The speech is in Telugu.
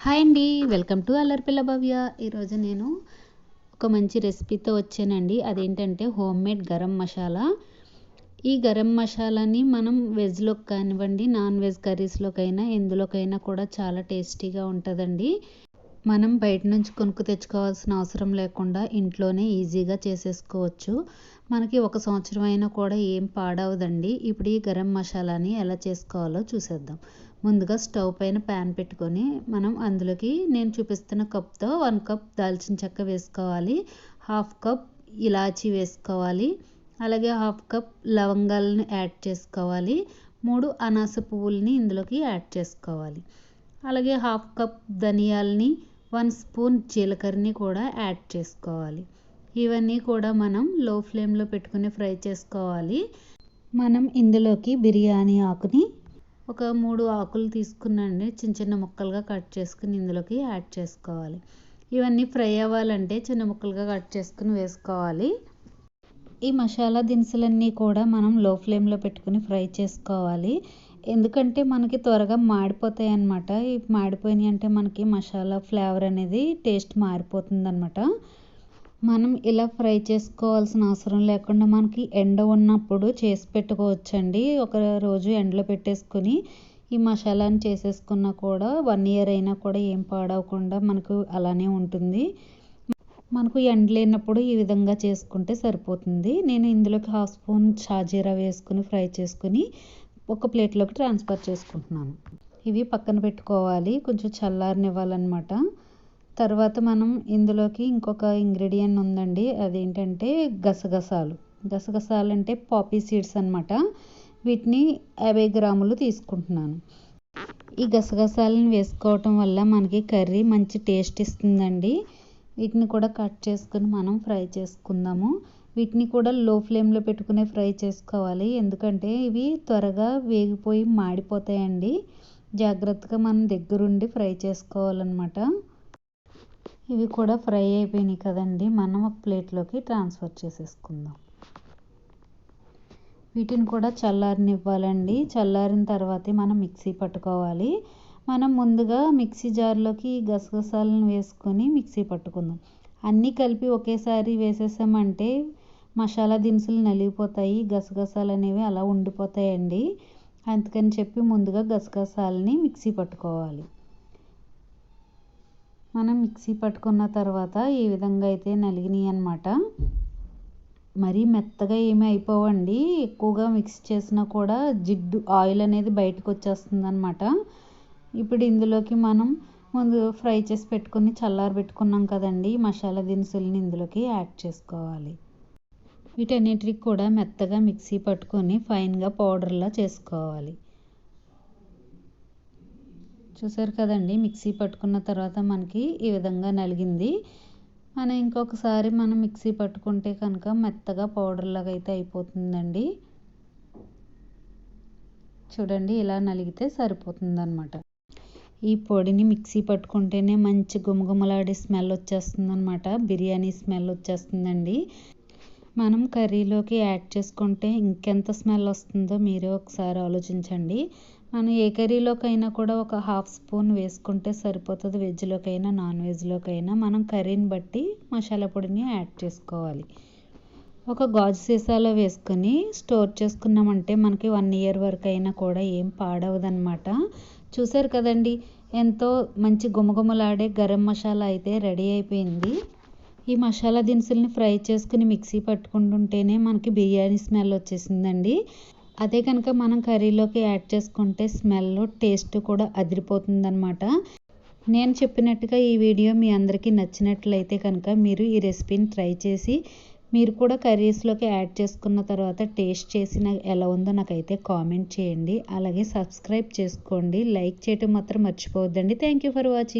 హాయ్ అండి వెల్కమ్ టు అల్లరిపిల్ల భవ్య. ఈరోజు నేను ఒక మంచి రెసిపీతో వచ్చానండి. అదేంటంటే హోమ్ మేడ్ గరం మసాలా. ఈ గరం మసాలాని మనం వెజ్లోకి కానివ్వండి నాన్ వెజ్ కర్రీస్లోకైనా ఎందులోకైనా కూడా చాలా టేస్టీగా ఉంటుందండి. మనం బయట నుంచి కొనుక్కు తెచ్చుకోవాల్సిన అవసరం లేకుండా ఇంట్లోనే ఈజీగా చేసేసుకోవచ్చు. మనకి ఒక సంవత్సరం అయినా కూడా ఏం పాడవదండి. ఇప్పుడు ఈ గరం మసాలాని ఎలా చేసుకోవాలో చూసేద్దాం. ముందుగా స్టవ్ పైన ప్యాన్ పెట్టుకొని మనం అందులోకి నేను చూపిస్తున్న కప్తో వన్ కప్ దాల్చిన చెక్క వేసుకోవాలి. హాఫ్ కప్ ఇలాచి వేసుకోవాలి. అలాగే హాఫ్ కప్ లవంగాలను యాడ్ చేసుకోవాలి. మూడు అనాస పువ్వుల్ని ఇందులోకి యాడ్ చేసుకోవాలి. అలాగే హాఫ్ కప్ ధనియాలని వన్ స్పూన్ జీలకర్రని కూడా యాడ్ చేసుకోవాలి. ఇవన్నీ కూడా మనం లో ఫ్లేమ్లో పెట్టుకుని ఫ్రై చేసుకోవాలి. మనం ఇందులోకి బిర్యానీ ఆకుని ఒక మూడు ఆకులు తీసుకున్నాండి. చిన్న చిన్న ముక్కలుగా కట్ చేసుకుని ఇందులోకి యాడ్ చేసుకోవాలి. ఇవన్నీ ఫ్రై అవ్వాలంటే చిన్న ముక్కలుగా కట్ చేసుకుని వేసుకోవాలి. ఈ మసాలా దినుసులన్నీ కూడా మనం లో ఫ్లేమ్లో పెట్టుకుని ఫ్రై చేసుకోవాలి. ఎందుకంటే మనకి త్వరగా మాడిపోతాయి అన్నమాట. ఈ మాడిపోయినాయి అంటే మనకి మసాలా ఫ్లేవర్ అనేది టేస్ట్ మారిపోతుంది మనం ఇలా ఫ్రై చేసుకోవాల్సిన అవసరం లేకుండా మనకి ఎండ ఉన్నప్పుడు చేసి పెట్టుకోవచ్చండి. ఒక రోజు ఎండలో పెట్టేసుకొని ఈ మసాలాని చేసేసుకున్నా కూడా వన్ ఇయర్ అయినా కూడా ఏం పాడవకుండా మనకు అలానే ఉంటుంది. మనకు ఎండ లేనప్పుడు ఈ విధంగా చేసుకుంటే సరిపోతుంది. నేను ఇందులోకి హాఫ్ స్పూన్ షాజీరా వేసుకుని ఫ్రై చేసుకుని ఒక ప్లేట్లోకి ట్రాన్స్ఫర్ చేసుకుంటున్నాను. ఇవి పక్కన పెట్టుకోవాలి. కొంచెం చల్లారనివ్వాలన్నమాట. తర్వాత మనం ఇందులోకి ఇంకొక ఇంగ్రీడియంట్ ఉందండి. అదేంటంటే గసగసాలు. గసగసాలు అంటే పాపీ సీడ్స్ అనమాట వీటిని యాభై గ్రాములు తీసుకుంటున్నాను. ఈ గసగసాలను వేసుకోవటం వల్ల మనకి కర్రీ మంచి టేస్ట్ ఇస్తుందండి. వీటిని కూడా కట్ చేసుకుని మనం ఫ్రై చేసుకుందాము. వీటిని కూడా లో ఫ్లేమ్లో పెట్టుకునే ఫ్రై చేసుకోవాలి. ఎందుకంటే ఇవి త్వరగా వేగిపోయి మాడిపోతాయండి. జాగ్రత్తగా మనం దగ్గరుండి ఫ్రై చేసుకోవాలన్నమాట. ఇవి కూడా ఫ్రై అయిపోయినాయి కదండి. మనం ఒక ప్లేట్లోకి ట్రాన్స్ఫర్ చేసేసుకుందాం. వీటిని కూడా చల్లారనివ్వాలండి. చల్లారిన తర్వాతే మనం మిక్సీ పట్టుకోవాలి. మనం ముందుగా మిక్సీ జార్లోకి గసగసాలను వేసుకొని మిక్సీ పట్టుకుందాం. అన్నీ కలిపి ఒకేసారి వేసేసామంటే మసాలా దినుసులు నలిగిపోతాయి గసగసాలు అనేవి అలా ఉండిపోతాయండి. అందుకని చెప్పి ముందుగా గసగసాలని మిక్సీ పట్టుకోవాలి. మనం మిక్సీ పట్టుకున్న తర్వాత ఈ విధంగా అయితే నలిగినాయి అనమాట మరీ మెత్తగా ఏమీ అయిపోవండి. ఎక్కువగా మిక్స్ చేసినా కూడా జిడ్డు ఆయిల్ అనేది బయటకు వచ్చేస్తుంది అనమాట ఇప్పుడు ఇందులోకి మనం ముందు ఫ్రై చేసి పెట్టుకుని చల్లారి పెట్టుకున్నాం కదండి మసాలా దినుసుల్ని ఇందులోకి యాడ్ చేసుకోవాలి. వీటన్నిటికి కూడా మెత్తగా మిక్సీ పట్టుకొని ఫైన్గా పౌడర్లా చేసుకోవాలి. చూసారు కదండి మిక్సీ పట్టుకున్న తర్వాత మనకి ఈ విధంగా నలిగింది. మనం ఇంకొకసారి మనం మిక్సీ పట్టుకుంటే కనుక మెత్తగా పౌడర్ లాగా అయితే అయిపోతుందండి. చూడండి ఇలా నలిగితే సరిపోతుందన్నమాట. ఈ పొడిని మిక్సీ పట్టుకుంటేనే మంచి గుమగుమలాడే స్మెల్ వచ్చేస్తుంది అనమాట బిర్యానీ స్మెల్ వచ్చేస్తుందండి. మనం కర్రీలోకి యాడ్ చేసుకుంటే ఇంకెంత స్మెల్ వస్తుందో మీరే ఒకసారి ఆలోచించండి. మనం ఏ కర్రీలోకైనా కూడా ఒక హాఫ్ స్పూన్ వేసుకుంటే సరిపోతుంది. వెజ్లోకైనా నాన్ వెజ్లోకైనా మనం కర్రీని బట్టి మసాలా పొడిని యాడ్ చేసుకోవాలి. ఒక గాజు సీసాలో వేసుకొని స్టోర్ చేసుకున్నామంటే మనకి వన్ ఇయర్ వరకు అయినా కూడా ఏం పాడవదనమాట చూసారు కదండి ఎంతో మంచి గుమగుమలాడే గరం మసాలా అయితే రెడీ అయిపోయింది. ఈ మసాలా దినుసుల్ని ఫ్రై చేసుకుని మిక్సీ పట్టుకుంటుంటేనే మనకి బిర్యానీ స్మెల్ వచ్చేసిందండి. అదే కనుక మనం కర్రీలోకి యాడ్ చేసుకుంటే స్మెల్ టేస్ట్ కూడా అదిరిపోతుందనమాట నేను చెప్పినట్టుగా ఈ వీడియో మీ అందరికీ నచ్చినట్లయితే కనుక మీరు ఈ రెసిపీని ట్రై చేసి మీరు కూడా కర్రీస్లోకి యాడ్ చేసుకున్న తర్వాత టేస్ట్ చేసి నాకు ఎలా ఉందో నాకైతే కామెంట్ చేయండి. అలాగే సబ్స్క్రైబ్ చేసుకోండి. లైక్ చేయటం మాత్రం మర్చిపోవద్దండి. Thank you for watching.